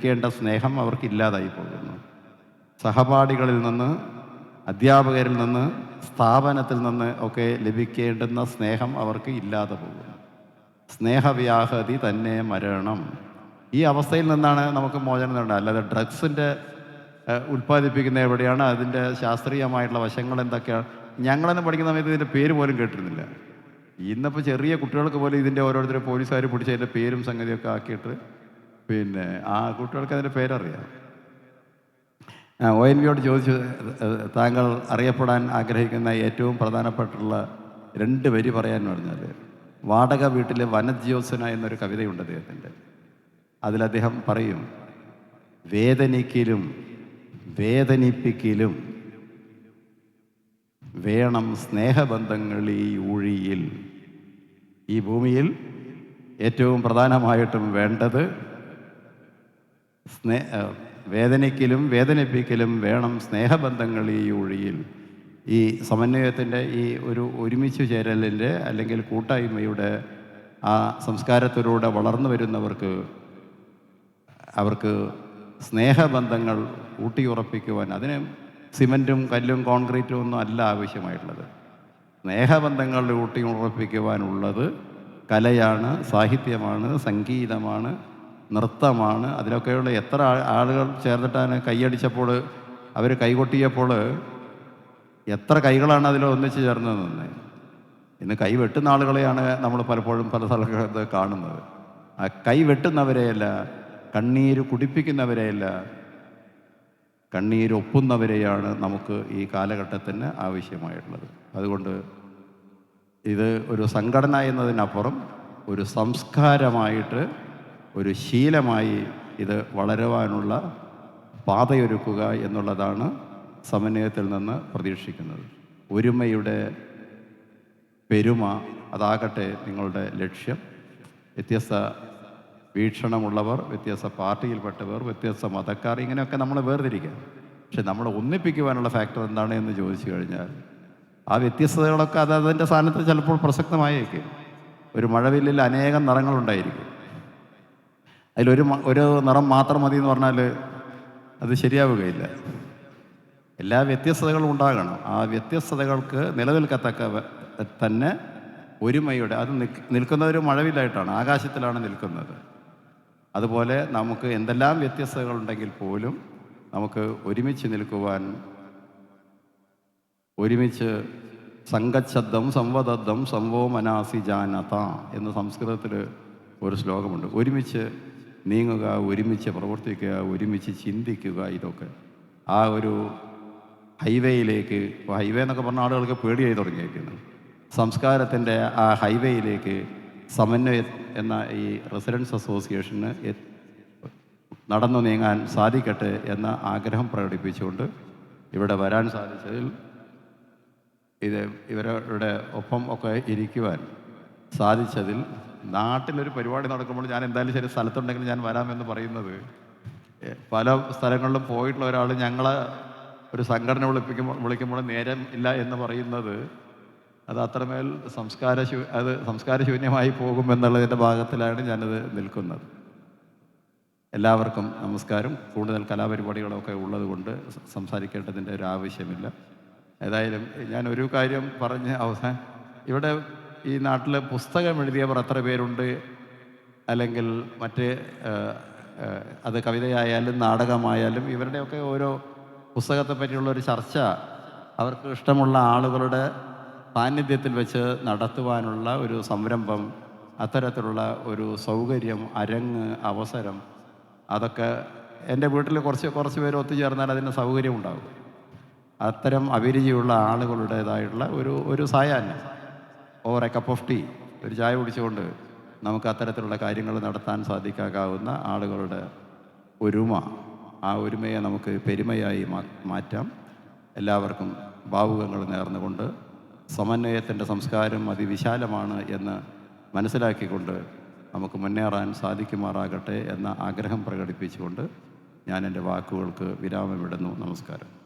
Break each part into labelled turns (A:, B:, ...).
A: ലഭിക്കേണ്ട സ്നേഹം അവർക്ക് ഇല്ലാതായി പോകുന്നു. സഹപാഠികളിൽ നിന്ന് അധ്യാപകരിൽ നിന്ന് സ്ഥാപനത്തിൽ നിന്ന് ഒക്കെ ലഭിക്കേണ്ടുന്ന സ്നേഹം അവർക്ക് ഇല്ലാതെ പോകുന്നു. സ്നേഹവ്യാഹതി തന്നെ മരണം. ഈ അവസ്ഥയിൽ നിന്നാണ് നമുക്ക് മോചനം നേടുന്നത് അല്ലാതെ ഡ്രഗ്സിന്റെ ഉൽപ്പാദിപ്പിക്കുന്ന എവിടെയാണ്? അതിന്റെ ശാസ്ത്രീയമായിട്ടുള്ള വശങ്ങൾ എന്തൊക്കെയാണ്? ഞങ്ങളെന്ന് പഠിക്കുന്ന സമയത്ത് ഇതിന്റെ പേര് പോലും കേട്ടിരുന്നില്ല. ഇന്നിപ്പോൾ ചെറിയ കുട്ടികൾക്ക് പോലും ഇതിന്റെ ഓരോരുത്തരും പോലീസുകാർ പിടിച്ച് അതിന്റെ പേരും സംഗതിയൊക്കെ ആക്കിയിട്ട് പിന്നെ ആ കുട്ടികൾക്ക് അതിന്റെ പേരറിയാം. ഒ എൻ വിയോട് ചോദിച്ചു താങ്കൾ അറിയപ്പെടാൻ ആഗ്രഹിക്കുന്ന ഏറ്റവും പ്രധാനപ്പെട്ടുള്ള രണ്ട് വരി പറയാൻ പറഞ്ഞാൽ വാടക വീട്ടിലെ വനജ്യോത്സന എന്നൊരു കവിതയുണ്ട് അദ്ദേഹത്തിന്റെ അതിൽ അദ്ദേഹം പറയും വേദനിക്കലും വേദനിപ്പിക്കലും വേണം സ്നേഹബന്ധങ്ങൾ ഈ ഊഴിയിൽ. ഈ ഭൂമിയിൽ ഏറ്റവും പ്രധാനമായിട്ടും വേണ്ടത് സ്നേ വേദനയ്ക്കലും വേദനിപ്പിക്കലും വേണം സ്നേഹബന്ധങ്ങൾ ഈ ഒഴിയിൽ. ഈ സമന്വയത്തിന്റെ ഈ ഒരു ഒരുമിച്ച് ചേരലിന്റെ അല്ലെങ്കിൽ കൂട്ടായ്മയുടെ ആ സംസ്കാരത്തിലൂടെ വളർന്നു വരുന്നവർക്ക് അവർക്ക് സ്നേഹബന്ധങ്ങൾ ഊട്ടിയുറപ്പിക്കുവാൻ അതിന് സിമന്റും കല്ലും കോൺക്രീറ്റും ഒന്നും അല്ല ആവശ്യമായിട്ടുള്ളത്. സ്നേഹബന്ധങ്ങൾ ഊട്ടിയുറപ്പിക്കുവാനുള്ളത് കലയാണ് സാഹിത്യമാണ് സംഗീതമാണ് നൃത്തമാണ്. അതിലൊക്കെയുള്ള എത്ര ആളുകൾ ചേർന്നിട്ടാണ് കൈയടിച്ചപ്പോൾ അവർ കൈകൊട്ടിയപ്പോൾ എത്ര കൈകളാണ് അതിൽ ഒന്നിച്ച് ചേർന്നതെന്ന് ഇന്ന് കൈ വെട്ടുന്ന ആളുകളെയാണ് നമ്മൾ പലപ്പോഴും പല സ്ഥലത്ത് കാണുന്നത്. ആ കൈ വെട്ടുന്നവരെയല്ല കണ്ണീര് കുടിപ്പിക്കുന്നവരെയല്ല കണ്ണീര് ഒപ്പുന്നവരെയാണ് നമുക്ക് ഈ കാലഘട്ടത്തിന് ആവശ്യമായിട്ടുള്ളത്. അതുകൊണ്ട് ഇത് ഒരു സംഘടന എന്നതിനപ്പുറം ഒരു സംസ്കാരമായിട്ട് ഒരു ശീലമായി ഇത് വളരുവാനുള്ള പാതയൊരുക്കുക എന്നുള്ളതാണ് സമന്വയത്തിൽ നിന്ന് പ്രതീക്ഷിക്കുന്നത്. ഒരുമയുടെ പെരുമ അതാകട്ടെ നിങ്ങളുടെ ലക്ഷ്യം. വ്യത്യസ്ത വീക്ഷണമുള്ളവർ വ്യത്യസ്ത പാർട്ടിയിൽപ്പെട്ടവർ വ്യത്യസ്ത മതക്കാർ ഇങ്ങനെയൊക്കെ നമ്മൾ വേർതിരിക്കുക. പക്ഷെ നമ്മൾ ഒന്നിപ്പിക്കുവാനുള്ള ഫാക്ടർ എന്താണ് എന്ന് ചോദിച്ചു കഴിഞ്ഞാൽ ആ വ്യത്യസ്തതകളൊക്കെ അത് അതിന്റെ സ്ഥാനത്ത് ചിലപ്പോൾ പ്രസക്തമായേക്കും. ഒരു മഴവില്ലിൽ അനേകം നിറങ്ങളുണ്ടായിരിക്കും. അതിലൊരു ഒരു നിറം മാത്രം മതി എന്ന് പറഞ്ഞാൽ അത് ശരിയാവുകയില്ല. എല്ലാ വ്യത്യസ്തതകളും ഉണ്ടാകണം. ആ വ്യത്യസ്തതകൾക്ക് നിലനിൽക്കത്തക്ക തന്നെ ഒരുമയുടെ അത് നിൽക്ക് നിൽക്കുന്നത് ഒരു മഴവില്ലായിട്ടാണ് ആകാശത്തിലാണ് നിൽക്കുന്നത്. അതുപോലെ നമുക്ക് എന്തെല്ലാം വ്യത്യസ്തതകളുണ്ടെങ്കിൽ പോലും നമുക്ക് ഒരുമിച്ച് നിൽക്കുവാൻ ഒരുമിച്ച് സംഘച്ഛബ്ദം സംവദബ്ദം സംവോ മനാസി ജാനത എന്ന് സംസ്കൃതത്തിൽ ഒരു ശ്ലോകമുണ്ട്. ഒരുമിച്ച് നീങ്ങുക ഒരുമിച്ച് പ്രവർത്തിക്കുക ഒരുമിച്ച് ചിന്തിക്കുക ഇതൊക്കെ. ആ ഒരു ഹൈവേയിലേക്ക് ഹൈവേ എന്നൊക്കെ പറഞ്ഞ ആളുകൾക്ക് പേടിയായി തുടങ്ങിയിരിക്കുന്നു. സംസ്കാരത്തിന്റെ ആ ഹൈവേയിലേക്ക് സമന്വയ എന്ന ഈ റെസിഡൻസ് അസോസിയേഷന് നടന്നു നീങ്ങാൻ സാധിക്കട്ടെ എന്ന ആഗ്രഹം പ്രകടിപ്പിച്ചുകൊണ്ട് ഇവിടെ വരാൻ സാധിച്ചതിൽ ഇത് ഇവരുടെ ഒപ്പം ഒക്കെ ഇരിക്കുവാൻ സാധിച്ചതിൽ നാട്ടിലൊരു പരിപാടി നടക്കുമ്പോൾ ഞാൻ എന്തായാലും ശരി സ്ഥലത്തുണ്ടെങ്കിൽ ഞാൻ വരാമെന്ന് പറയുന്നത്. പല സ്ഥലങ്ങളിലും പോയിട്ടുള്ള ഒരാൾ ഞങ്ങളെ ഒരു സംഘടന വിളിപ്പിക്കുമ്പോൾ വിളിക്കുമ്പോൾ നേരം ഇല്ല എന്ന് പറയുന്നത് അത് അത്രമേൽ സംസ്കാര അത് സംസ്കാരശൂന്യമായി പോകുമെന്നുള്ളതിന്റെ ഭാഗത്തിലാണ് ഞാനത് നിൽക്കുന്നത്. എല്ലാവർക്കും നമസ്കാരം. കൂടുതൽ കലാപരിപാടികളൊക്കെ ഉള്ളതുകൊണ്ട് സംസാരിക്കേണ്ടതിന്റെ ഒരു ആവശ്യമില്ല ഏതായാലും ഞാൻ ഒരു കാര്യം പറഞ്ഞ് അവസാനം ഇവിടെ ഈ നാട്ടിൽ പുസ്തകം എഴുതിയവർ എത്ര പേരുണ്ട്? അല്ലെങ്കിൽ മറ്റ് അത് കവിതയായാലും നാടകമായാലും ഇവരുടെയൊക്കെ ഓരോ പുസ്തകത്തെ പറ്റിയുള്ള ഒരു ചർച്ച അവർക്ക് ഇഷ്ടമുള്ള ആളുകളുടെ സാന്നിധ്യത്തിൽ വെച്ച് നടത്തുവാനുള്ള ഒരു സംരംഭം അത്തരത്തിലുള്ള ഒരു സൗകര്യം അരങ്ങ് അവസരം അതൊക്കെ എന്റെ വീട്ടിൽ കുറച്ച് കുറച്ച് പേര് ഒത്തുചേർന്നാൽ അതിന് സൗകര്യം ഉണ്ടാകും അത്തരം അഭിരുചിയുള്ള ആളുകളുടേതായിട്ടുള്ള ഒരു ഒരു സായാഹ്നം. Or a cup of tea ഒരു ചായ കുടിച്ചുകൊണ്ട് നമുക്ക് അത്തരത്തിലുള്ള കാര്യങ്ങൾ നടത്താൻ സാധിക്കാവുന്ന ആളുകളുടെ ഒരുമ ആ ഒരുമയെ നമുക്ക് പെരുമയായി മാറ്റാം. എല്ലാവർക്കും ഭാവുകങ്ങൾ നേർന്നുകൊണ്ട് സമന്വയത്തിന്റെ സംസ്കാരം അതിവിശാലമാണ് എന്ന് മനസ്സിലാക്കിക്കൊണ്ട് നമുക്ക് മുന്നേറാൻ സാധിക്കുമാറാകട്ടെ എന്ന ആഗ്രഹം പ്രകടിപ്പിച്ചുകൊണ്ട് ഞാൻ എന്റെ വാക്കുകൾക്ക് വിരാമമിടുന്നു. നമസ്കാരം.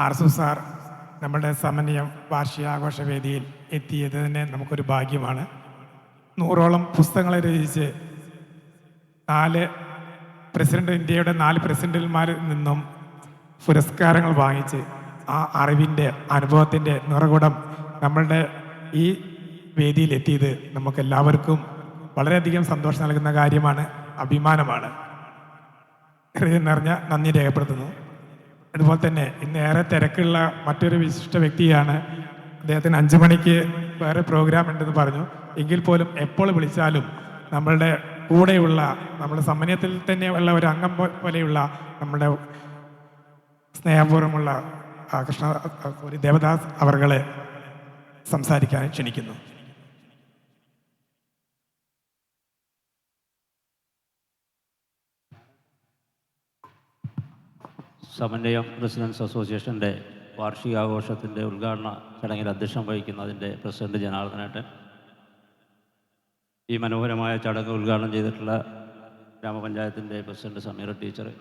B: ആർ എസ് എസ് സാർ നമ്മുടെ സമന്വയം വാർഷികാഘോഷ വേദിയിൽ എത്തിയത് തന്നെ നമുക്കൊരു ഭാഗ്യമാണ്. നൂറോളം പുസ്തകങ്ങളെ രചിച്ച് നാല് പ്രസിഡന്റ് ഇന്ത്യയുടെ നാല് പ്രസിഡന്റുമാരിൽ നിന്നും പുരസ്കാരങ്ങൾ വാങ്ങിച്ച് ആ അറിവിന്റെ അനുഭവത്തിന്റെ നിറകുടം നമ്മളുടെ ഈ വേദിയിൽ വേദിയിലെത്തിയത് നമുക്കെല്ലാവർക്കും വളരെയധികം സന്തോഷം നൽകുന്ന കാര്യമാണ് അഭിമാനമാണ്. ഹൃദയം നിറഞ്ഞ നന്ദി രേഖപ്പെടുത്തുന്നു. അതുപോലെ തന്നെ ഇന്ന് ഏറെ തിരക്കുള്ള മറ്റൊരു വിശിഷ്ട വ്യക്തിയാണ്. അദ്ദേഹത്തിന് അഞ്ചു മണിക്ക് വേറെ പ്രോഗ്രാം ഉണ്ടെന്ന് പറഞ്ഞു. എങ്കിൽ പോലും എപ്പോൾ വിളിച്ചാലും നമ്മളുടെ കൂടെയുള്ള നമ്മുടെ സമന്വയത്തിൽ തന്നെ ഉള്ള ഒരു അംഗം പോലെയുള്ള നമ്മുടെ സ്നേഹപൂർവമുള്ള കൃഷ്ണ ദേവദാസ് അവർകളെ സംസാരിക്കാൻ ക്ഷണിക്കുന്നു.
C: സമന്വയം റെസിഡൻസ് അസോസിയേഷന്റെ വാർഷികാഘോഷത്തിന്റെ ഉദ്ഘാടന ചടങ്ങിൽ അധ്യക്ഷം വഹിക്കുന്നതിന്റെ പ്രസിഡന്റ് ജനാർദ്ദനേട്ടൻ. ഈ മനോഹരമായ ചടങ്ങ് ഉദ്ഘാടനം ചെയ്തിട്ടുള്ള ഗ്രാമപഞ്ചായത്തിന്റെ പ്രസിഡന്റ് സമീറ ടീച്ചർ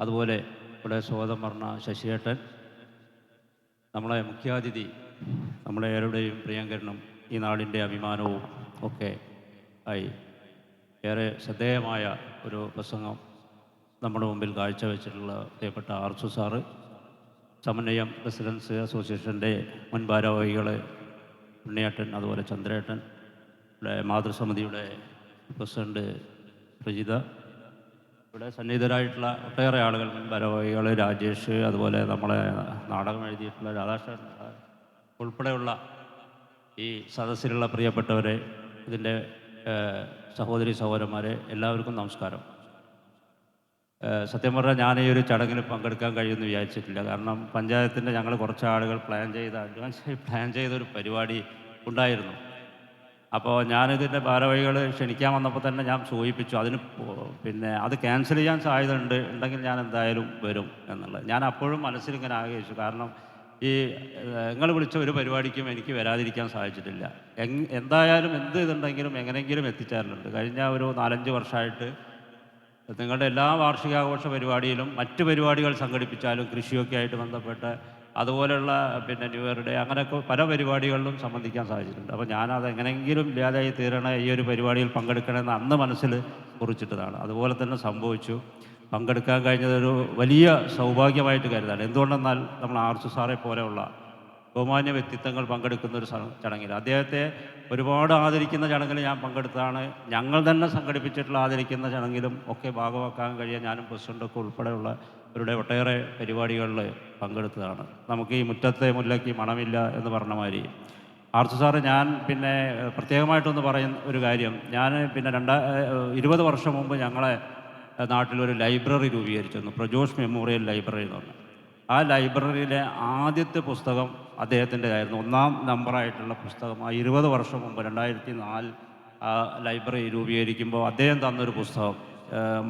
C: അതുപോലെ ഇവിടെ സ്വാഗതം പറഞ്ഞ ശശിയേട്ടൻ. നമ്മളെ മുഖ്യാതിഥി നമ്മളെ ഏവരുടെയും പ്രിയങ്കരനും ഈ നാടിന്റെ അഭിമാനവും ഒക്കെ ആയി. ഏറെ ശ്രദ്ധേയമായ ഒരു പ്രസംഗം നമ്മുടെ മുമ്പിൽ കാഴ്ചവെച്ചിട്ടുള്ള പ്രിയപ്പെട്ട ആർസു സാറ് സമന്വയം റെസിഡൻസ് അസോസിയേഷന്റെ മുൻ ഭാരവാഹികൾ ഉണ്ണിയേട്ടൻ അതുപോലെ ചന്ദ്രേട്ടൻ ഇവിടെ മാതൃസമിതിയുടെ പ്രസിഡന്റ് പ്രജിത ഇവിടെ സന്നിഹിതരായിട്ടുള്ള ഒട്ടേറെ ആളുകൾ മുൻ ഭാരവാഹികൾ രാജേഷ് അതുപോലെ നമ്മളെ നാടകം എഴുതിയിട്ടുള്ള രാധാകൃഷ്ണൻ ഉൾപ്പെടെയുള്ള ഈ സദസ്സിലുള്ള പ്രിയപ്പെട്ടവരെ ഇതിന്റെ സഹോദരി സഹോദരന്മാരെ എല്ലാവർക്കും നമസ്കാരം. സത്യം പറഞ്ഞാൽ ഞാൻ ഈ ഒരു ചടങ്ങിൽ പങ്കെടുക്കാൻ കഴിയുമെന്ന് വിചാരിച്ചിട്ടില്ല. കാരണം പഞ്ചായത്തിന്റെ ഞങ്ങൾ കുറച്ച് ആളുകൾ പ്ലാൻ ചെയ്ത അഡ്വാൻസ് പ്ലാൻ ചെയ്ത ഒരു പരിപാടി ഉണ്ടായിരുന്നു. അപ്പോൾ ഞാനിതിന്റെ ഭാരവഴികൾ ക്ഷണിക്കാൻ വന്നപ്പോൾ തന്നെ ഞാൻ സൂചിപ്പിച്ചു അതിന് പിന്നെ അത് ക്യാൻസൽ ചെയ്യാൻ സാധ്യത ഉണ്ട് ഉണ്ടെങ്കിൽ ഞാൻ എന്തായാലും വരും എന്നുള്ളത്. ഞാൻ അപ്പോഴും മനസ്സിൽ ഇങ്ങനെ ആഗ്രഹിച്ചു. കാരണം ഈ നിങ്ങൾ വിളിച്ച ഒരു പരിപാടിക്കും എനിക്ക് വരാതിരിക്കാൻ സാധിച്ചിട്ടില്ല. എന്തായാലും എന്ത് ഇതുണ്ടെങ്കിലും എങ്ങനെയെങ്കിലും എത്തിച്ചേരലുണ്ട്. കഴിഞ്ഞ ഒരു നാലഞ്ച് വർഷമായിട്ട് നിങ്ങളുടെ എല്ലാ വാർഷികാഘോഷ പരിപാടിയിലും മറ്റ് പരിപാടികൾ സംഘടിപ്പിച്ചാലും കൃഷിയൊക്കെ ആയിട്ട് ബന്ധപ്പെട്ട് അതുപോലെയുള്ള പിന്നെ ന്യൂ ഇയർ ഡേ അങ്ങനെയൊക്കെ പല പരിപാടികളിലും സംബന്ധിക്കാൻ സാധിച്ചിട്ടുണ്ട്. അപ്പോൾ ഞാനത് എങ്ങനെയെങ്കിലും ഇല്ലാതായി തീരണ ഈ ഒരു പരിപാടിയിൽ പങ്കെടുക്കണമെന്ന് അന്ന് മനസ്സിൽ കുറിച്ചിട്ടതാണ്. അതുപോലെ തന്നെ സംഭവിച്ചു. പങ്കെടുക്കാൻ കഴിഞ്ഞതൊരു വലിയ സൗഭാഗ്യമായിട്ട് കരുതാണ് എന്തുകൊണ്ടെന്നാൽ നമ്മൾ ആർസു സാറെ പോലെയുള്ള ബഹുമാന്യ വ്യക്തിത്വങ്ങൾ പങ്കെടുക്കുന്ന ഒരു ചടങ്ങിൽ. അദ്ദേഹത്തെ ഒരുപാട് ആദരിക്കുന്ന ചടങ്ങിൽ ഞാൻ പങ്കെടുത്താണ് ഞങ്ങൾ തന്നെ സംഘടിപ്പിച്ചിട്ടുള്ള ആദരിക്കുന്ന ചടങ്ങിലും ഒക്കെ ഭാഗമാക്കാൻ കഴിയ ഞാനും പ്രസിഡന്റൊക്കെ ഉൾപ്പെടെയുള്ള അവരുടെ ഒട്ടേറെ പരിപാടികളിൽ പങ്കെടുത്തതാണ്. നമുക്ക് ഈ മുറ്റത്തെ മുല്ലയ്ക്ക് മണമില്ല എന്ന് പറഞ്ഞ മാതിരി. ആർച്ചു സാറ് ഞാൻ പിന്നെ പ്രത്യേകമായിട്ടൊന്ന് പറയുന്ന ഒരു കാര്യം. ഞാൻ പിന്നെ രണ്ടാ ഇരുപത് വർഷം മുമ്പ് ഞങ്ങളെ നാട്ടിലൊരു ലൈബ്രറി രൂപീകരിച്ചിരുന്നു. പ്രജോഷ് മെമ്മോറിയൽ ലൈബ്രറി എന്ന് പറഞ്ഞു. ആ ലൈബ്രറിയിലെ ആദ്യത്തെ പുസ്തകം അദ്ദേഹത്തിന്റെ ആയിരുന്നു ഒന്നാം നമ്പറായിട്ടുള്ള പുസ്തകം. ആ ഇരുപത് വർഷം മുമ്പ് രണ്ടായിരത്തി നാല് ആ ലൈബ്രറി രൂപീകരിക്കുമ്പോൾ അദ്ദേഹം തന്നൊരു പുസ്തകം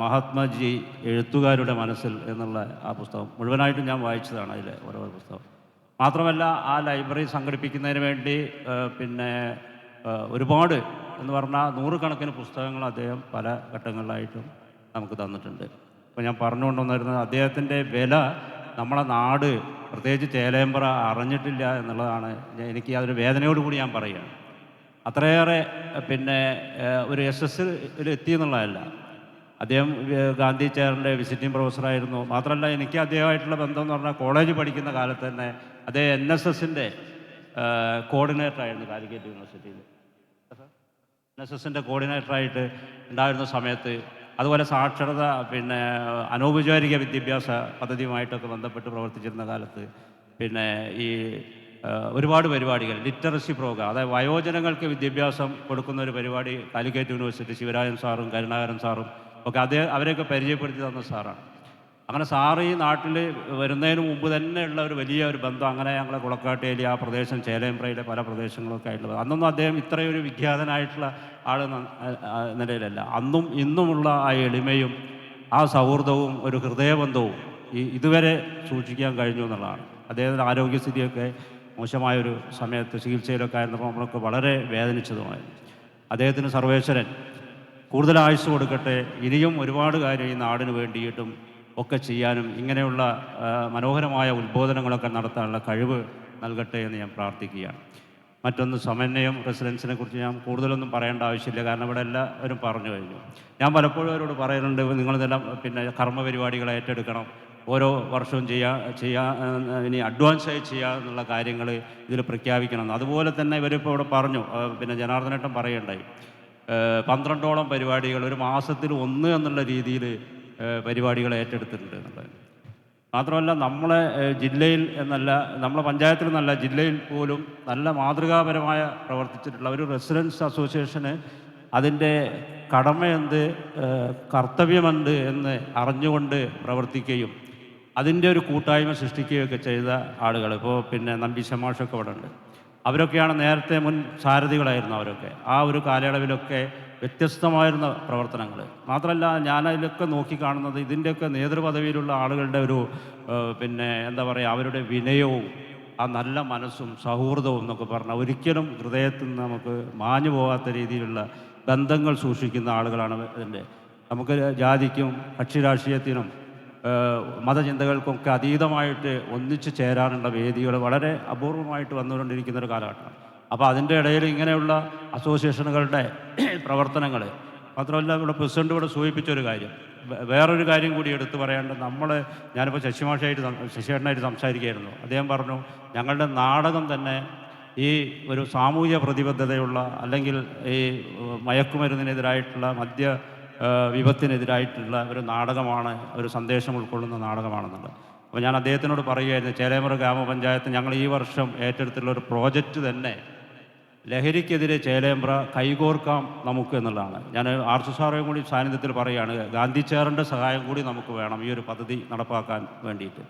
C: മഹാത്മാജി എഴുത്തുകാരുടെ മനസ്സിൽ എന്നുള്ള ആ പുസ്തകം. മുഴുവനായിട്ടും ഞാൻ വായിച്ചതാണ് അതിലെ ഓരോ പുസ്തകം. മാത്രമല്ല ആ ലൈബ്രറി സംഘടിപ്പിക്കുന്നതിന് വേണ്ടി പിന്നെ ഒരുപാട് എന്ന് പറഞ്ഞാൽ നൂറുകണക്കിന് പുസ്തകങ്ങൾ അദ്ദേഹം പല ഘട്ടങ്ങളിലായിട്ടും നമുക്ക് തന്നിട്ടുണ്ട്. അപ്പോൾ ഞാൻ പറഞ്ഞുകൊണ്ടുവന്നിരുന്നത് അദ്ദേഹത്തിന്റെ വില നമ്മളെ നാട് പ്രത്യേകിച്ച് ചേലേമ്പ്ര അറിഞ്ഞിട്ടില്ല എന്നുള്ളതാണ് എനിക്ക് അതൊരു വേദനയോടുകൂടി ഞാൻ പറയുകയാണ് അത്രയേറെ പിന്നെ ഒരു എസ് എത്തി എന്നുള്ളതല്ല. അദ്ദേഹം ഗാന്ധി ചെയറിന്റെ വിസിറ്റിംഗ് പ്രൊഫസറായിരുന്നു. മാത്രമല്ല എനിക്ക് അദ്ദേഹമായിട്ടുള്ള ബന്ധം എന്ന് പറഞ്ഞാൽ കോളേജ് പഠിക്കുന്ന കാലത്ത് തന്നെ അദ്ദേഹം എൻ എസ് എസിന്റെ കോർഡിനേറ്ററായിരുന്നു കാലിക്കറ്റ് യൂണിവേഴ്സിറ്റിയിൽ. എൻ എസ് എസിന്റെ കോർഡിനേറ്ററായിട്ട് ഉണ്ടായിരുന്ന സമയത്ത് അതുപോലെ സാക്ഷരത പിന്നെ അനൗപചാരിക വിദ്യാഭ്യാസ പദ്ധതിയുമായിട്ടൊക്കെ ബന്ധപ്പെട്ട് പ്രവർത്തിച്ചിരുന്ന കാലത്ത് പിന്നെ ഈ ഒരുപാട് പരിപാടികൾ ലിറ്ററസി പ്രോഗ്രാം അതായത് വയോജനങ്ങൾക്ക് വിദ്യാഭ്യാസം കൊടുക്കുന്ന ഒരു പരിപാടി കാലിക്കറ്റ് യൂണിവേഴ്സിറ്റി ശിവരാജൻ സാറും കരുണാകരൻ സാറും ഒക്കെ അതേ അവരെയൊക്കെ പരിചയപ്പെടുത്തി തന്ന സാറാണ്. അങ്ങനെ സാറ് ഈ നാട്ടിൽ വരുന്നതിന് മുമ്പ് തന്നെയുള്ള ഒരു വലിയ ഒരു ബന്ധം അങ്ങനെ ഞങ്ങളെ കുളക്കാട്ടേലി ആ പ്രദേശം ചേലേമ്പ്രയിലെ പല പ്രദേശങ്ങളൊക്കെ ആയിട്ടുള്ളത്. അന്നൊന്നും അദ്ദേഹം ഇത്രയൊരു വിഖ്യാതനായിട്ടുള്ള ആൾ നിലയിലല്ല. അന്നും ഇന്നുമുള്ള ആ എളിമയും ആ സൗഹൃദവും ഒരു ഹൃദയബന്ധവും ഈ ഇതുവരെ സൂക്ഷിക്കാൻ കഴിഞ്ഞു എന്നുള്ളതാണ്. അദ്ദേഹത്തിന്റെ ആരോഗ്യസ്ഥിതിയൊക്കെ മോശമായൊരു സമയത്ത് ചികിത്സയിലൊക്കെ ആയിരുന്നപ്പോൾ നമ്മളൊക്കെ വളരെ വേദനിച്ചതുമായി അദ്ദേഹത്തിന് സർവേശ്വരൻ കൂടുതൽ ആയുസ് കൊടുക്കട്ടെ. ഇനിയും ഒരുപാട് കാര്യം ഈ നാടിന് വേണ്ടിയിട്ടും ഒക്കെ ചെയ്യാനും ഇങ്ങനെയുള്ള മനോഹരമായ ഉത്ബോധനങ്ങളൊക്കെ നടത്താനുള്ള കഴിവ് നൽകട്ടെ എന്ന് ഞാൻ പ്രാർത്ഥിക്കുകയാണ്. മറ്റൊന്ന് സമന്വയം റെസിഡൻസിനെ കുറിച്ച് ഞാൻ കൂടുതലൊന്നും പറയേണ്ട ആവശ്യമില്ല. കാരണം ഇവിടെ എല്ലാവരും പറഞ്ഞു കഴിഞ്ഞു. ഞാൻ പലപ്പോഴും അവരോട് പറയുന്നുണ്ട് നിങ്ങളിതെല്ലാം പിന്നെ കർമ്മ പരിപാടികൾ ഏറ്റെടുക്കണം. ഓരോ വർഷവും ചെയ്യാ ചെയ്യാ ഇനി അഡ്വാൻസായി ചെയ്യുക എന്നുള്ള കാര്യങ്ങൾ ഇതിൽ പ്രഖ്യാപിക്കണം. അതുപോലെ തന്നെ ഇവരിപ്പോൾ ഇവിടെ പറഞ്ഞു പിന്നെ ജനാർദ്ദനേട്ടൻ പറയേണ്ടായി പന്ത്രണ്ടോളം പരിപാടികൾ ഒരു മാസത്തിൽ ഒന്ന് എന്നുള്ള രീതിയിൽ പരിപാടികൾ ഏറ്റെടുത്തിട്ടുണ്ട് എന്നുള്ളത്. മാത്രമല്ല നമ്മളെ ജില്ലയിൽ എന്നല്ല നമ്മളെ പഞ്ചായത്തിൽ എന്നല്ല ജില്ലയിൽ പോലും നല്ല മാതൃകാപരമായ പ്രവർത്തിച്ചിട്ടുള്ള ഒരു റെസിഡൻസ് അസോസിയേഷന് അതിന്റെ കടമയെന്ത് കർത്തവ്യമെന്ത് എന്ന് അറിഞ്ഞുകൊണ്ട് പ്രവർത്തിക്കുകയും അതിന്റെ ഒരു കൂട്ടായ്മ സൃഷ്ടിക്കുകയൊക്കെ ചെയ്ത ആളുകൾ. ഇപ്പോൾ പിന്നെ നമ്പി ശമാഷൊക്കെ ഇവിടെ ഉണ്ട് അവരൊക്കെയാണ് നേരത്തെ മുൻ സാരഥികളായിരുന്നു അവരൊക്കെ. ആ ഒരു കാലയളവിലൊക്കെ വ്യത്യസ്തമായിരുന്ന പ്രവർത്തനങ്ങൾ. മാത്രമല്ല ഞാനതിലൊക്കെ നോക്കിക്കാണുന്നത് ഇതിന്റെയൊക്കെ നേതൃപദവിയിലുള്ള ആളുകളുടെ ഒരു പിന്നെ എന്താ പറയുക അവരുടെ വിനയവും ആ നല്ല മനസ്സും സൗഹൃദവും എന്നൊക്കെ പറഞ്ഞാൽ ഒരിക്കലും ഹൃദയത്തിൽ നിന്ന് നമുക്ക് മാഞ്ഞു പോകാത്ത രീതിയിലുള്ള ബന്ധങ്ങൾ സൂക്ഷിക്കുന്ന ആളുകളാണ് ഇതിന്റെ. നമുക്ക് ജാതിക്കും കക്ഷിരാഷ്ട്രീയത്തിനും മതചിന്തകൾക്കും മതചിന്തകൾക്കൊക്കെ അതീതമായിട്ട് ഒന്നിച്ചു ചേരാനുള്ള വേദികൾ വളരെ അപൂർവമായിട്ട് വന്നുകൊണ്ടിരിക്കുന്ന ഒരു കാലഘട്ടമാണ്. അപ്പോൾ അതിന്റെ ഇടയിൽ ഇങ്ങനെയുള്ള അസോസിയേഷനുകളുടെ പ്രവർത്തനങ്ങൾ. മാത്രമല്ല ഇവിടെ പ്രസിഡന്റ് ഇവിടെ സൂചിപ്പിച്ചൊരു കാര്യം. വേറൊരു കാര്യം കൂടി എടുത്തു പറയേണ്ടത് നമ്മൾ ഞാനിപ്പോൾ ശശിമാഷായിട്ട് ശശിയേട്ടനായിട്ട് സംസാരിക്കുകയായിരുന്നു. അദ്ദേഹം പറഞ്ഞു ഞങ്ങളുടെ നാടകം തന്നെ ഈ ഒരു സാമൂഹ്യ പ്രതിബദ്ധതയുള്ള അല്ലെങ്കിൽ ഈ മയക്കുമരുന്നിനെതിരായിട്ടുള്ള മദ്യ വിപത്തിനെതിരായിട്ടുള്ള ഒരു നാടകമാണ് ഒരു സന്ദേശം ഉൾക്കൊള്ളുന്ന നാടകമാണെന്നുള്ളത്. അപ്പോൾ ഞാൻ അദ്ദേഹത്തിനോട് പറയുകയായിരുന്നു ചേലേമറ ഗ്രാമപഞ്ചായത്ത് ഞങ്ങൾ ഈ വർഷം ഏറ്റെടുത്തുള്ള ഒരു പ്രോജക്റ്റ് തന്നെ ലഹരിക്കെതിരെ ചേലേമ്പ്ര കൈകോർക്കാം നമുക്ക് എന്നുള്ളതാണ്. ഞാൻ ആർച്ചു സാറേയും കൂടി സാന്നിധ്യത്തിൽ പറയുകയാണ് ഗാന്ധി ചേറിന്റെ സഹായം കൂടി നമുക്ക് വേണം ഈ ഒരു പദ്ധതി നടപ്പാക്കാൻ വേണ്ടിയിട്ട്.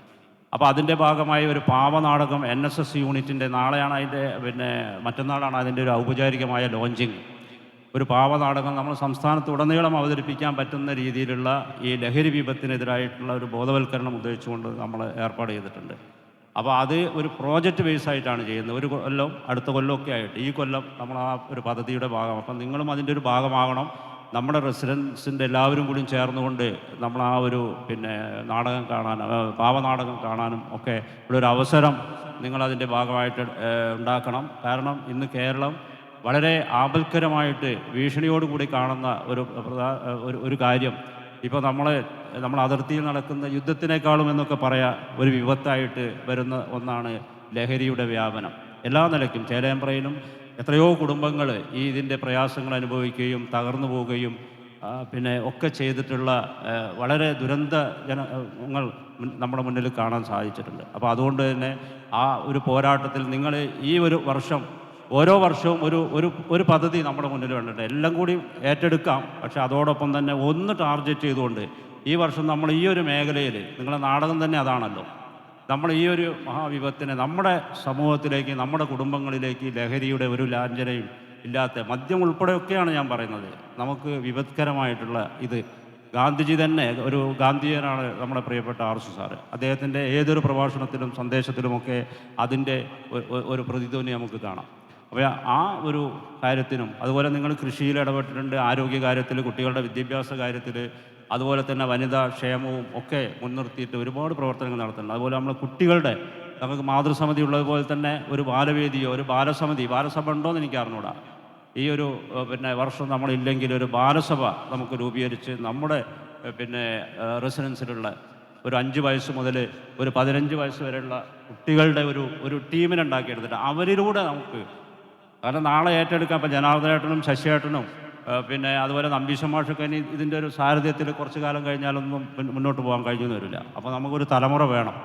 C: അപ്പോൾ അതിന്റെ ഭാഗമായി ഒരു പാവനാടകം എൻ എസ് എസ് യൂണിറ്റിന്റെ നാളെയാണ് അതിന്റെ പിന്നെ മറ്റന്നാളാണ് അതിന്റെ ഒരു ഔപചാരികമായ ലോഞ്ചിങ്. ഒരു പാവനാടകം നമ്മൾ സംസ്ഥാനത്ത് ഉടനീളം അവതരിപ്പിക്കാൻ പറ്റുന്ന രീതിയിലുള്ള ഈ ലഹരി വിപത്തിനെതിരായിട്ടുള്ള ഒരു ബോധവൽക്കരണം ഉദ്ദേശിച്ചുകൊണ്ട് നമ്മൾ ഏർപ്പാട് ചെയ്തിട്ടുണ്ട്. അപ്പോൾ അത് ഒരു പ്രോജക്റ്റ് ബേസ് ആയിട്ടാണ് ചെയ്യുന്നത്. ഒരു കൊല്ലം അടുത്ത കൊല്ലമൊക്കെ ആയിട്ട്. ഈ കൊല്ലം നമ്മൾ ആ ഒരു പദ്ധതിയുടെ ഭാഗം അപ്പം നിങ്ങളും അതിന്റെ ഒരു ഭാഗമാകണം. നമ്മുടെ റെസിഡൻസിന്റെ എല്ലാവരും കൂടി ചേർന്നുകൊണ്ട് നമ്മൾ ആ ഒരു പിന്നെ നാടകം കാണാനും പാവനാടകം കാണാനും ഒക്കെ ഉള്ളൊരു അവസരം നിങ്ങളതിന്റെ ഭാഗമായിട്ട് ഉണ്ടാക്കണം. കാരണം ഇന്ന് കേരളം വളരെ ആപൽക്കരമായിട്ട് ഭീഷണിയോടുകൂടി കാണുന്ന ഒരു ഒരു കാര്യം. ഇപ്പോൾ നമ്മൾ നമ്മൾ അതിർത്തിയിൽ നടക്കുന്ന യുദ്ധത്തിനേക്കാളും എന്നൊക്കെ പറയാം ഒരു വിപത്തായിട്ട് വരുന്ന ഒന്നാണ് ലഹരിയുടെ വ്യാപനം. എല്ലാ നിലയ്ക്കും ചേലേമ്പ്രയിലും എത്രയോ കുടുംബങ്ങൾ ഈ ഇതിന്റെ പ്രയാസങ്ങൾ അനുഭവിക്കുകയും തകർന്നു പോവുകയും പിന്നെ ഒക്കെ ചെയ്തിട്ടുള്ള വളരെ ദുരന്ത ജനങ്ങൾ നമ്മുടെ മുന്നിൽ കാണാൻ സാധിച്ചിട്ടുണ്ട്. അപ്പോൾ അതുകൊണ്ട് തന്നെ ആ ഒരു പോരാട്ടത്തിൽ നിങ്ങൾ ഈ ഒരു വർഷം ഓരോ വർഷവും ഒരു ഒരു ഒരു പദ്ധതി നമ്മുടെ മുന്നിൽ വേണ്ടിട്ട് എല്ലാം കൂടി ഏറ്റെടുക്കാം. പക്ഷെ അതോടൊപ്പം തന്നെ ഒന്ന് ടാർഗറ്റ് ചെയ്തുകൊണ്ട് ഈ വർഷം നമ്മൾ ഈ ഒരു മേഖലയിൽ നിങ്ങളുടെ നാടകം തന്നെ അതാണല്ലോ. നമ്മൾ ഈ ഒരു മഹാവിപത്തിനെ നമ്മുടെ സമൂഹത്തിലേക്ക് നമ്മുടെ കുടുംബങ്ങളിലേക്ക് ലഹരിയുടെ ഒരു ലാഞ്ചനയും ഇല്ലാത്ത മദ്യം ഉൾപ്പെടെയൊക്കെയാണ് ഞാൻ പറയുന്നത്. നമുക്ക് വിപത്കരമായിട്ടുള്ള ഇത്. ഗാന്ധിജി തന്നെ ഒരു ഗാന്ധിയനാണ് നമ്മുടെ പ്രിയപ്പെട്ട ആർ സി സാറ്. അദ്ദേഹത്തിന്റെ ഏതൊരു പ്രഭാഷണത്തിലും സന്ദേശത്തിലുമൊക്കെ അതിന്റെ ഒരു പ്രതിധ്വനി നമുക്ക് കാണാം. അപ്പോൾ ആ ഒരു കാര്യത്തിനും അതുപോലെ നിങ്ങൾ കൃഷിയിൽ ഇടപെട്ടിട്ടുണ്ട് ആരോഗ്യ കാര്യത്തിൽ കുട്ടികളുടെ വിദ്യാഭ്യാസ കാര്യത്തിൽ അതുപോലെ തന്നെ വനിതാ ക്ഷേമവും ഒക്കെ മുൻനിർത്തിയിട്ട് ഒരുപാട് പ്രവർത്തനങ്ങൾ നടത്തുന്നുണ്ട്. അതുപോലെ നമ്മൾ കുട്ടികളുടെ നമുക്ക് മാതൃസമിതി ഉള്ളതുപോലെ തന്നെ ഒരു ബാലവേദിയോ ഒരു ബാലസമിതി ബാലസഭ ഉണ്ടോ എന്ന് എനിക്ക് അറിഞ്ഞൂടാ. ഈ ഒരു പിന്നെ വർഷം നമ്മളില്ലെങ്കിൽ ഒരു ബാലസഭ നമുക്ക് രൂപീകരിച്ച് നമ്മുടെ പിന്നെ റെസിഡൻസിലുള്ള ഒരു അഞ്ച് വയസ്സ് മുതൽ ഒരു പതിനഞ്ച് വയസ്സ് വരെയുള്ള കുട്ടികളുടെ ഒരു ഒരു ടീമിനെ ഉണ്ടാക്കിയെടുത്തിട്ട് അവരിലൂടെ നമുക്ക് കാരണം നാളെ ഏറ്റെടുക്കാം ഇപ്പം ജനാർദ്ദനേട്ടനും ശശിയേട്ടനും പിന്നെ അതുപോലെ നമ്പീശ മാഷൊക്കെ ഇനി ഇതിന്റെ ഒരു സാരഥ്യത്തിൽ കുറച്ച് കാലം കഴിഞ്ഞാലൊന്നും മുന്നോട്ട് പോകാൻ കഴിഞ്ഞു വരില്ല. അപ്പോൾ നമുക്കൊരു തലമുറ വേണം.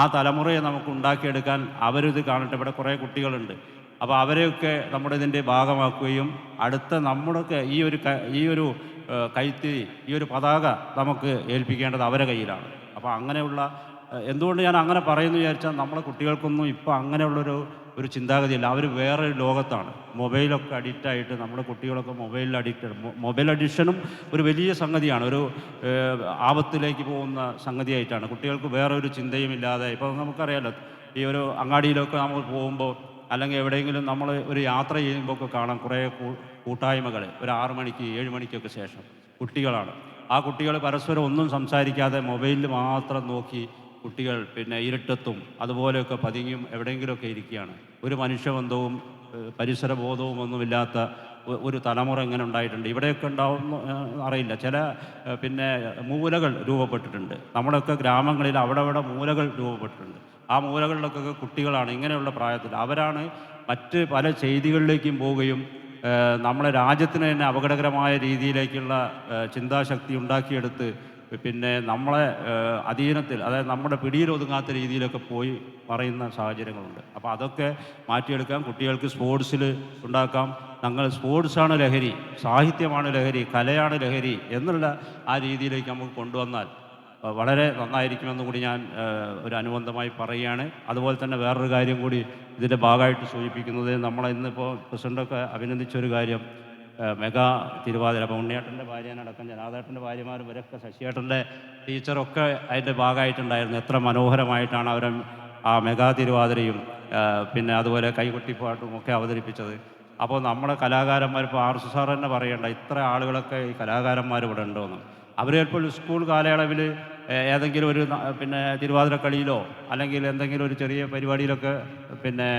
C: ആ തലമുറയെ നമുക്ക് ഉണ്ടാക്കിയെടുക്കാൻ അവരിത് കാണട്ടെ. ഇവിടെ കുറേ കുട്ടികളുണ്ട്. അപ്പോൾ അവരെയൊക്കെ നമ്മുടെ ഇതിന്റെ ഭാഗമാക്കുകയും അടുത്ത നമ്മുടെയൊക്കെ ഈ ഒരു ഈ ഒരു കൈത്തി ഈ ഒരു പതാക നമുക്ക് ഏൽപ്പിക്കേണ്ടത് അവരെ കയ്യിലാണ്. അപ്പോൾ അങ്ങനെയുള്ള എന്തുകൊണ്ട് ഞാൻ അങ്ങനെ പറയുന്നു വിചാരിച്ചാൽ നമ്മളെ കുട്ടികൾക്കൊന്നും ഇപ്പോൾ അങ്ങനെയുള്ളൊരു ഒരു ചിന്താഗതിയല്ല. അവർ വേറെ ലോകത്താണ്. മൊബൈലൊക്കെ അഡിക്റ്റായിട്ട് നമ്മുടെ കുട്ടികളൊക്കെ മൊബൈലിൽ അഡിക്റ്റ് മൊബൈൽ അഡിക്ഷനും ഒരു വലിയ സംഗതിയാണ്. ഒരു ആപത്തിലേക്ക് പോകുന്ന സംഗതിയായിട്ടാണ്. കുട്ടികൾക്ക് വേറെ ഒരു ചിന്തയും ഇല്ലാതെ ഇപ്പോൾ നമുക്കറിയാലോ ഈ ഒരു അങ്ങാടിയിലൊക്കെ നമ്മൾ പോകുമ്പോൾ അല്ലെങ്കിൽ എവിടെയെങ്കിലും നമ്മൾ ഒരു യാത്ര ചെയ്യുമ്പോൾ ഒക്കെ കാണാം കുറേ കൂട്ടായ്മകൾ ഒരു ആറ് മണിക്ക് ഏഴ് മണിക്കൊക്കെ ശേഷം കുട്ടികളാണ്. ആ കുട്ടികൾ പരസ്പരം ഒന്നും സംസാരിക്കാതെ മൊബൈലിൽ മാത്രം നോക്കി കുട്ടികൾ പിന്നെ ഇരുട്ടത്തും അതുപോലെയൊക്കെ പതുങ്ങിയും എവിടെയെങ്കിലുമൊക്കെ ഇരിക്കുകയാണ്. ഒരു മനുഷ്യബന്ധവും പരിസരബോധവും പരിസര ബോധവും ഒന്നുമില്ലാത്ത ഒരു തലമുറ ഇങ്ങനെ ഉണ്ടായിട്ടുണ്ട്. ഇവിടെയൊക്കെ ഉണ്ടാവും അറിയില്ല. ചില പിന്നെ മൂലകൾ രൂപപ്പെട്ടിട്ടുണ്ട്. നമ്മുടെയൊക്കെ ഗ്രാമങ്ങളിൽ അവിടെ അവിടെ മൂലകൾ രൂപപ്പെട്ടിട്ടുണ്ട്. ആ മൂലകളിലൊക്കെ കുട്ടികളാണ് ഇങ്ങനെയുള്ള പ്രായത്തിൽ. അവരാണ് മറ്റ് പല ചെയ്തികളിലേക്കും പോവുകയും നമ്മളെ രാജ്യത്തിന് തന്നെ അപകടകരമായ രീതിയിലേക്കുള്ള ചിന്താശക്തി ഉണ്ടാക്കിയെടുത്ത് പിന്നെ നമ്മളെ അധീനത്തിൽ അതായത് നമ്മുടെ പിടിയിൽ ഒതുങ്ങാത്ത രീതിയിലൊക്കെ പോയി പറയുന്ന സാഹചര്യങ്ങളുണ്ട്. അപ്പോൾ അതൊക്കെ മാറ്റിയെടുക്കാം. കുട്ടികൾക്ക് സ്പോർട്സിൽ ഉണ്ടാക്കാം. ഞങ്ങൾ സ്പോർട്സാണ് ലഹരി സാഹിത്യമാണ് ലഹരി കലയാണ് ലഹരി എന്നുള്ള ആ രീതിയിലേക്ക് നമുക്ക് കൊണ്ടുവന്നാൽ വളരെ നന്നായിരിക്കുമെന്ന് കൂടി ഞാൻ ഒരു അനുബന്ധമായി പറയുകയാണ്. അതുപോലെ തന്നെ വേറൊരു കാര്യം കൂടി ഇതിന്റെ ഭാഗമായിട്ട് സൂചിപ്പിക്കുന്നത് നമ്മളെ ഇന്നിപ്പോൾ പ്രസിഡന്റൊക്കെ അഭിനന്ദിച്ച ഒരു കാര്യം മെഗാ തിരുവാതിര അപ്പോൾ ഉണ്ണിയേട്ടന്റെ ഭാര്യനടക്കം ജനാദേട്ടന്റെ ഭാര്യമാരും ഇവരൊക്കെ ശശിയേട്ടന്റെ ടീച്ചറൊക്കെ അതിന്റെ ഭാഗമായിട്ടുണ്ടായിരുന്നു. എത്ര മനോഹരമായിട്ടാണ് അവർ ആ മെഗാ തിരുവാതിരയും പിന്നെ അതുപോലെ കൈകൊട്ടിപ്പാട്ടും ഒക്കെ അവതരിപ്പിച്ചത്. അപ്പോൾ നമ്മുടെ കലാകാരന്മാർ ഇപ്പോൾ ആർ സാർ തന്നെ പറയേണ്ട ഇത്ര ആളുകളൊക്കെ ഈ കലാകാരന്മാർ ഇവിടെ ഉണ്ടോയെന്ന് അവർ ചിലപ്പോൾ സ്കൂൾ കാലയളവിൽ ഏതെങ്കിലും ഒരു പിന്നെ തിരുവാതിരക്കളിയിലോ അല്ലെങ്കിൽ എന്തെങ്കിലും ഒരു ചെറിയ പരിപാടിയിലൊക്കെ പിന്നെ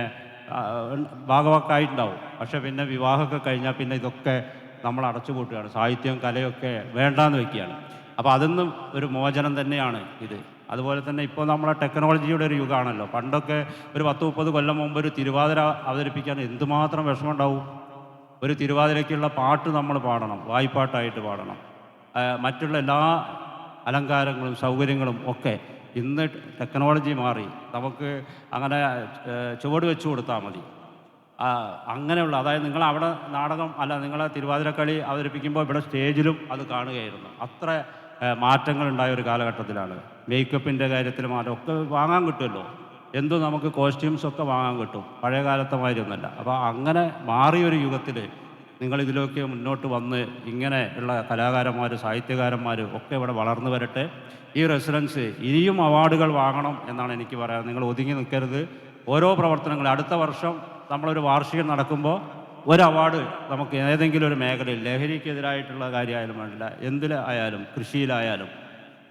C: ആ, ഭാഗവാക്കായിട്ടുണ്ടാവും. പക്ഷെ പിന്നെ വിവാഹമൊക്കെ കഴിഞ്ഞാൽ പിന്നെ ഇതൊക്കെ നമ്മൾ അടച്ചുപൂട്ടുകയാണ്. സാഹിത്യവും കലയൊക്കെ വേണ്ടാന്ന് വെക്കുകയാണ്. അപ്പോൾ അതൊന്നും ഒരു മോചനം തന്നെയാണ് ഇത്. അതുപോലെ തന്നെ ഇപ്പോൾ നമ്മളെ ടെക്നോളജിയുടെ ഒരു യുഗമാണല്ലോ. പണ്ടൊക്കെ ഒരു പത്ത് മുപ്പത് കൊല്ലം മുമ്പ് ഒരു തിരുവാതിര അവതരിപ്പിക്കാൻ എന്തുമാത്രം വിഷമം ഉണ്ടാവും ഒരു തിരുവാതിരയ്ക്കുള്ള പാട്ട് നമ്മൾ പാടണം വായ്പാട്ടായിട്ട് പാടണം. മറ്റുള്ള എല്ലാ അലങ്കാരങ്ങളും സൗകര്യങ്ങളും ഒക്കെ ഇന്ന് ടെക്നോളജി മാറി. നമുക്ക് അങ്ങനെ ചുവട് വെച്ചു കൊടുത്താൽ മതി. അങ്ങനെയുള്ള അതായത് നിങ്ങൾ അവിടെ നാടകം അല്ല നിങ്ങളെ തിരുവാതിരക്കളി അവതരിപ്പിക്കുമ്പോൾ ഇവിടെ സ്റ്റേജിലും അത് കാണുകയായിരുന്നു. അത്ര മാറ്റങ്ങൾ ഉണ്ടായ ഒരു കാലഘട്ടത്തിലാണ്. മേക്കപ്പിന്റെ കാര്യത്തിൽ മാറ്റം ഒക്കെ വാങ്ങാൻ കിട്ടുമല്ലോ. എന്തു നമുക്ക് കോസ്റ്റ്യൂംസ് ഒക്കെ വാങ്ങാൻ കിട്ടും. പഴയ കാലത്തെ മാതിരി ഒന്നല്ല അപ്പോൾ അങ്ങനെ മാറിയൊരു യുഗത്തിൽ നിങ്ങൾ ഇതിലൊക്കെ മുന്നോട്ട് വന്ന് ഇങ്ങനെ ഉള്ള കലാകാരന്മാർ സാഹിത്യകാരന്മാർ ഒക്കെ ഇവിടെ വളർന്നു വരട്ടെ. ഈ റെസിഡൻസ് ഇനിയും അവാർഡുകൾ വാങ്ങണം എന്നാണ് എനിക്ക് പറയാൻ നിങ്ങൾ ഒതുങ്ങി നിൽക്കരുത്. ഓരോ പ്രവർത്തനങ്ങളും അടുത്ത വർഷം നമ്മളൊരു വാർഷികം നടക്കുമ്പോൾ ഒരു അവാർഡ് നമുക്ക് ഏതെങ്കിലും ഒരു മേഖലയിൽ ലഹരിക്കെതിരായിട്ടുള്ള കാര്യമായാലും വേണ്ടില്ല എന്തിലായാലും കൃഷിയിലായാലും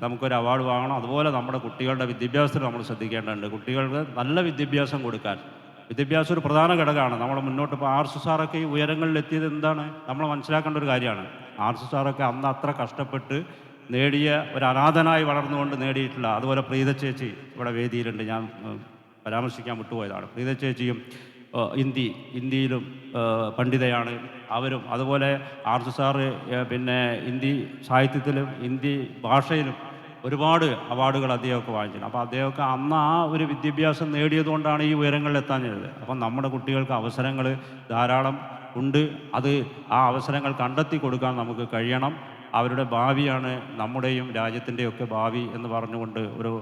C: നമുക്കൊരു അവാർഡ് വാങ്ങണം. അതുപോലെ നമ്മുടെ കുട്ടികളുടെ വിദ്യാഭ്യാസത്തിൽ നമ്മൾ ശ്രദ്ധിക്കേണ്ടതുണ്ട്. കുട്ടികൾക്ക് നല്ല വിദ്യാഭ്യാസം കൊടുക്കാൻ വിദ്യാഭ്യാസം ഒരു പ്രധാന ഘടകമാണ്. നമ്മൾ മുന്നോട്ട് ഇപ്പോൾ ആർ എസ് സാറൊക്കെ ഈ ഉയരങ്ങളിൽ എത്തിയത് എന്താണ്? നമ്മൾ മനസ്സിലാക്കേണ്ട ഒരു കാര്യമാണ്. ആർ എസ് സാറൊക്കെ അന്ന് അത്ര കഷ്ടപ്പെട്ട് നേടിയ ഒരു അനാഥനായി വളർന്നുകൊണ്ട് നേടിയിട്ടുള്ള അതുപോലെ പ്രീത ചേച്ചി ഇവിടെ വേദിയിലുണ്ട്. ഞാൻ പരാമർശിക്കാൻ വിട്ടുപോയതാണ്. പ്രീത ചേച്ചിയും ഹിന്ദി ഹിന്ദിയിലും പണ്ഡിതയാണ് അവരും. അതുപോലെ ആർ എസ് സാറ് പിന്നെ ഹിന്ദി സാഹിത്യത്തിലും ഹിന്ദി ഭാഷയിലും ഒരുപാട് അവാർഡുകൾ അദ്ദേഹമൊക്കെ വാങ്ങിച്ചിട്ടുണ്ട്. അപ്പോൾ അദ്ദേഹമൊക്കെ അന്ന് ആ ഒരു വിദ്യാഭ്യാസം നേടിയതുകൊണ്ടാണ് ഈ ഉയരങ്ങളിൽ എത്താൻ ചെയ്തത്. അപ്പം നമ്മുടെ കുട്ടികൾക്ക് അവസരങ്ങൾ ധാരാളം ഉണ്ട്. അത് ആ അവസരങ്ങൾ കണ്ടെത്തി കൊടുക്കാൻ നമുക്ക് കഴിയണം. അവരുടെ ഭാവിയാണ് നമ്മുടെയും രാജ്യത്തിന്റെയൊക്കെ ഭാവി എന്ന് പറഞ്ഞുകൊണ്ട് ഒരു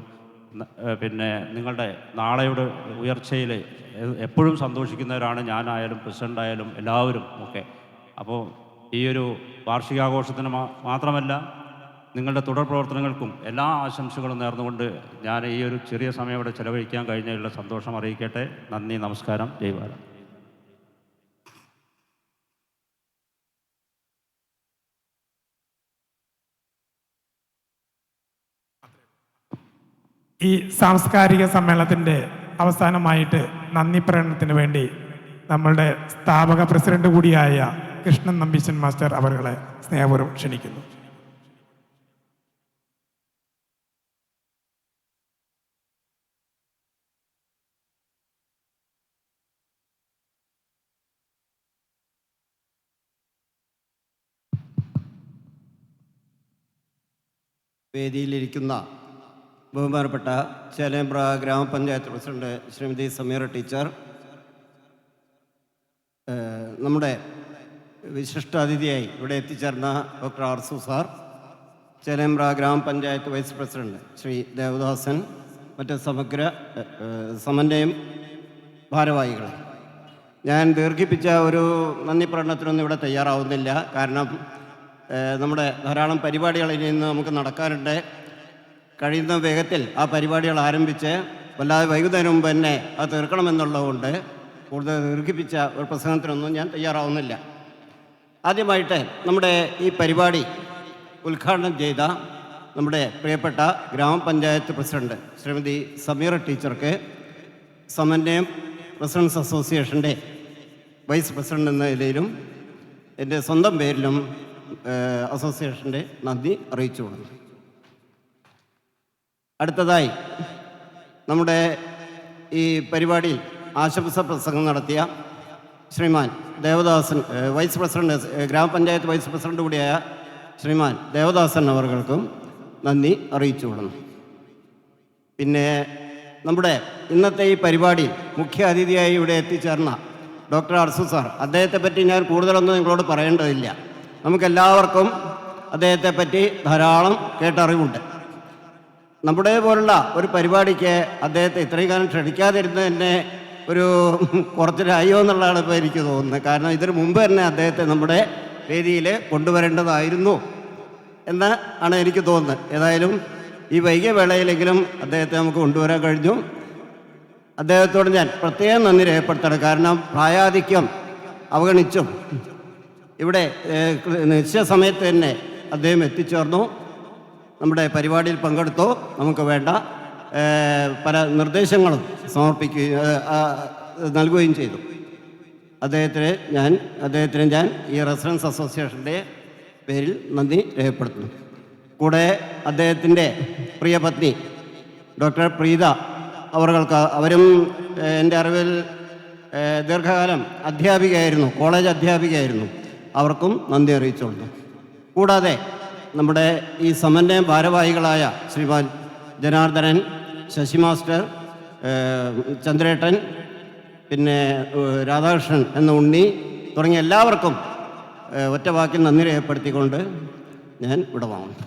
C: പിന്നെ നിങ്ങളുടെ നാളെയുടെ ഉയർച്ചയിൽ എപ്പോഴും സന്തോഷിക്കുന്നവരാണ് ഞാനായാലും പ്രസിഡന്റ് ആയാലും എല്ലാവരും ഒക്കെ. അപ്പോൾ ഈ ഒരു വാർഷികാഘോഷത്തിന് മാത്രമല്ല നിങ്ങളുടെ തുടർ പ്രവർത്തനങ്ങൾക്കും എല്ലാ ആശംസകളും നേർന്നുകൊണ്ട് ഞാൻ ഈ ഒരു ചെറിയ സമയം ഇവിടെ ചെലവഴിക്കാൻ കഴിഞ്ഞതിലുള്ള സന്തോഷം അറിയിക്കട്ടെ. നന്ദി നമസ്കാരം. ജയ്വാല
B: ഈ സാംസ്കാരിക സമ്മേളനത്തിന്റെ അവസാനമായിട്ട് നന്ദി പ്രകടനത്തിന് വേണ്ടി നമ്മളുടെ സ്ഥാപക പ്രസിഡന്റ് കൂടിയായ കൃഷ്ണൻ നമ്പീശൻ മാസ്റ്റർ അവരുടെ സ്നേഹപൂർവം ക്ഷണിക്കുന്നു.
D: വേദിയിലിരിക്കുന്ന ബഹുമാനപ്പെട്ട ചേലേമ്പ്ര ഗ്രാമപഞ്ചായത്ത് പ്രസിഡന്റ് ശ്രീമതി സമീറ ടീച്ചർ നമ്മുടെ വിശിഷ്ടാതിഥിയായി ഇവിടെ എത്തിച്ചേർന്ന ഡോക്ടർ ആർസു സാർ ചേലേമ്പ്ര ഗ്രാമപഞ്ചായത്ത് വൈസ് പ്രസിഡന്റ് ശ്രീ ദേവദാസൻ മറ്റ് സമഗ്ര സമന്വയം ഭാരവാഹികൾ ഞാൻ ദീർഘിപ്പിച്ച ഒരു നന്ദി പ്രകടനത്തിനൊന്നും ഇവിടെ തയ്യാറാവുന്നില്ല. കാരണം നമ്മുടെ ധാരാളം പരിപാടികൾ ഇനി ഇന്ന് നമുക്ക് നടക്കാറുണ്ട് കഴിയുന്ന വേഗത്തിൽ ആ പരിപാടികൾ ആരംഭിച്ച് വല്ലാതെ വൈകുന്നതിന് മുമ്പ് തന്നെ അത് തീർക്കണമെന്നുള്ളതുകൊണ്ട് കൂടുതൽ ദീർഘിപ്പിച്ച ഒരു പ്രസംഗത്തിനൊന്നും ഞാൻ തയ്യാറാവുന്നില്ല. ആദ്യമായിട്ട് നമ്മുടെ ഈ പരിപാടി ഉദ്ഘാടനം ചെയ്ത നമ്മുടെ പ്രിയപ്പെട്ട ഗ്രാമപഞ്ചായത്ത് പ്രസിഡന്റ് ശ്രീമതി സമീറ ടീച്ചർക്ക് സമന്വയം പ്രസിഡൻസ് അസോസിയേഷന്റെ വൈസ് പ്രസിഡന്റ് എന്ന നിലയിലും എന്റെ സ്വന്തം പേരിലും അസോസിയേഷന്റെ നന്ദി അറിയിച്ചു കൊടുക്കുന്നു അടുത്തതായി നമ്മുടെ ഈ പരിപാടിയിൽ ആശംസ പ്രസംഗം നടത്തിയ Shriman Devadasan vice president grama panchayat vice president കൂടിയായ ശ്രീമാൻ ദേവദാസൻ അവർക്കും നന്ദി അറിയിച്ചു കൊടുക്കുന്നു പിന്നെ നമ്മുടെ ഇന്നത്തെ ഈ പരിപാടി മുഖ്യ അതിഥിയായി ഇവിടെ എത്തിച്ചേർന്ന ഡോക്ടർ അർസു സാർ അദ്ദേഹത്തെ പറ്റി ഞാൻ കൂടുതലൊന്നും നിങ്ങളോട് പറയേണ്ടതില്ല. നമുക്കെല്ലാവർക്കും അദ്ദേഹത്തെ പറ്റി ധാരാളം കേട്ടറിവുണ്ട്. നമ്മുടെ പോലുള്ള ഒരു പരിപാടിക്ക് അദ്ദേഹത്തെ ഇത്രയും കാലം ക്ഷണിക്കാതിരുന്നത് തന്നെ ഒരു കുറച്ചൊരായോ എന്നുള്ളതാണ് ഇപ്പോൾ എനിക്ക് തോന്നുന്നത്. കാരണം ഇതിനു മുമ്പ് തന്നെ അദ്ദേഹത്തെ നമ്മുടെ വേദിയിൽ കൊണ്ടുവരേണ്ടതായിരുന്നു എന്ന് ആണ് എനിക്ക് തോന്നുന്നത്. ഏതായാലും ഈ വൈകിയ വേളയിലെങ്കിലും അദ്ദേഹത്തെ നമുക്ക് കൊണ്ടുവരാൻ കഴിഞ്ഞു. അദ്ദേഹത്തോട് ഞാൻ പ്രത്യേകം നന്ദി രേഖപ്പെടുത്തണം കാരണം പ്രായാധിക്യം അവഗണിച്ചും ഇവിടെ നിശ്ചയ സമയത്ത് തന്നെ അദ്ദേഹം എത്തിച്ചേർന്നു. നമ്മുടെ പരിപാടിയിൽ പങ്കെടുത്തു. നമുക്ക് വേണ്ട പല നിർദ്ദേശങ്ങളും സമർപ്പിക്കുകയും നൽകുകയും ചെയ്തു. അദ്ദേഹത്തിന് ഞാൻ അദ്ദേഹത്തിന് ഞാൻ ഈ റെസിഡൻസ് അസോസിയേഷന്റെ പേരിൽ നന്ദി രേഖപ്പെടുത്തുന്നു. കൂടെ അദ്ദേഹത്തിന്റെ പ്രിയപത്നി ഡോക്ടർ പ്രീത അവർക്ക് അവരും എന്റെ അറിവിൽ ദീർഘകാലം അധ്യാപികയായിരുന്നു കോളേജ് അധ്യാപികയായിരുന്നു. അവർക്കും നന്ദി അറിയിച്ചുകൊണ്ട്. കൂടാതെ നമ്മുടെ ഈ സമന്വയ ഭാരവാഹികളായ ശ്രീമാൻ ജനാർദ്ദനൻ ശശി മാസ്റ്റർ ചന്ദ്രേട്ടൻ പിന്നെ രാധാകൃഷ്ണൻ എന്ന ഉണ്ണി തുടങ്ങിയ എല്ലാവർക്കും ഒറ്റ വാക്കിൽ നന്ദി രേഖപ്പെടുത്തിക്കൊണ്ട് ഞാൻ ഇവിടെ വാങ്ങുന്നു